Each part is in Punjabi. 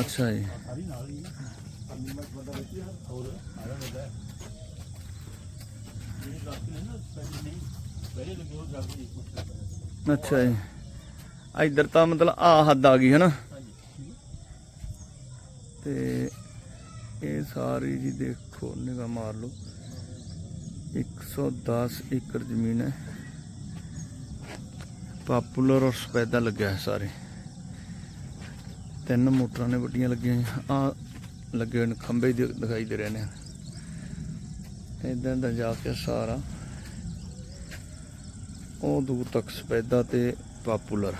ਅੱਛਾ ਜੀ। ਸਾਰੀ ਨਾਲ ਹੀ ਅੰਨੀ ਬੰਦਾ ਬੈਠੀ ਹੈ ਹੋਰ ਆਇਆ ਬੰਦਾ ਇਹ ਦੱਸਦੇ ਨੇ ਨਾ ਪਹਿਲੇ ਨਹੀਂ ਪਹਿਲੇ ਲੱਗੇ ਉਹ ਜਲਦੀ ਕੁਝ ਅੱਛਾ ਜੀ। ਇਧਰ ਤਾਂ ਮਤਲਬ ਆ ਹੱਦ ਆ ਗਈ ਹੈ ਨਾ ਹਾਂਜੀ ਤੇ ਇਹ ਸਾਰੀ ਜੀ ਦੇਖੋ, ਨਿਗਾਹ ਮਾਰ ਲਓ। 110 ਏਕੜ ਜ਼ਮੀਨ ਹੈ। ਪਾਪੂਲਰ ਔਰ ਸਪੈਦਾ ਲੱਗਿਆ ਹੈ ਸਾਰੇ। ਤਿੰਨ ਮੋਟਰਾਂ ਨੇ ਵੱਡੀਆਂ ਲੱਗੀਆਂ ਆ ਲੱਗੇ ਹੋਏ ਨੇ ਖੰਭੇ ਦਿਖਾਈ ਦੇ ਰਹੇ ਨੇ। ਇਦਾਂ ਦਾ ਜਾ ਕੇ ਸਾਰਾ ਉਹ ਦੂਰ ਤੱਕ ਸਪੈਦਾ ਤੇ ਪਾਪੂਲਰ।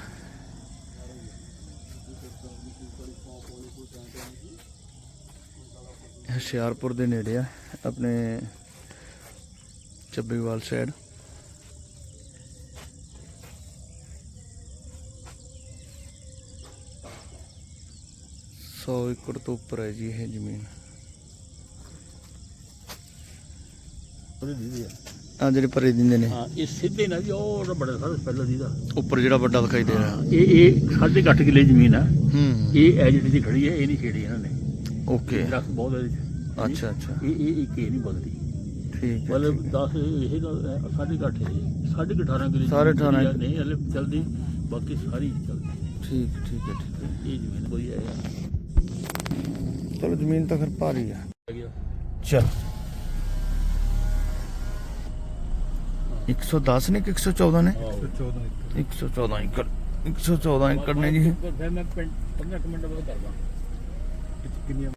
ਹੁਸ਼ਿਆਰਪੁਰ ਦੇ ਨੇੜੇ ਆ, ਆਪਣੇ ਚੱਬੇਵਾਲ ਸਾਈਡ ਸੌ ਏਕੜ ਤੋਂ ਉੱਪਰ ਹੈ ਜੀ ਇਹ ਜ਼ਮੀਨ। ਉਹਦੇ ਦੀਦੀ ਆ। ਆ ਜਿਹੜੇ ਪਰੇ ਦਿੰਦੇ ਨੇ। ਹਾਂ ਇਹ ਸਿੱਧੇ ਨਾ ਜੀ ਉਹ ਉਹਦਾ ਬੜਾ ਸਾਰਾ ਪਹਿਲਾਂ ਦੀਦਾ। ਉੱਪਰ ਜਿਹੜਾ ਵੱਡਾ ਦਿਖਾਈ ਦੇ ਰਿਹਾ। ਇਹ ਇਹ ਸਾਢੇ ਕੁ ਅੱਠ ਕਿੱਲੇ ਜ਼ਮੀਨ ਆ। ਹੂੰ। ਇਹ ਐਜਿਟ ਦੀ ਖੜੀ ਹੈ ਇਹ ਨਹੀਂ ਛੇੜੀ ਇਹਨਾਂ ਨੇ। ਓਕੇ। ਦਰਖਤ ਬਹੁਤ ਹੈ। ਅੱਛਾ ਅੱਛਾ। ਇਹ ਇਹ ਇੱਕ ਇਹ ਨਹੀਂ ਬਗਦੀ ਠੀਕ ਹੈ ਮਤਲਬ ਠੀਕ 10 ਇਹ ਸਾਢੇ ਕੁ ਅੱਠ ਹੈ ਇਹ। ਸਾਢੇ ਕੁ 18 ਕਿਲੇ ਅਠਾਰਾਂ। ਕਿੱਲੇ। ਨਹੀਂ ਹਲੇ ਚਲਦੀ ਬਾਕੀ ਸਾਰੀ ਚੱਲਦੀ। ਠੀਕ ਠੀਕ ਹੈ ਠੀਕ ਹੈ। ਇਹ ਜ਼ਮੀਨ ਵਧੀਆ ਹੈ। ਚਲੋ ਜ਼ਮੀਨ ਤਾਂ ਫਿਰ ਭਾਰੀ ਆ। ਚਲ। 110 ਨੇ ਕਿ 114 ਨੇ? 114 114 ਏਕੜ 114 ਏਕੜ ਨੇ ਜੀ। ਮੈਂ ਪਿੰਡ 15 ਮਿੰਟ ਬਾਅਦ ਕਰਦਾ। ਕਿੰਨੀਆਂ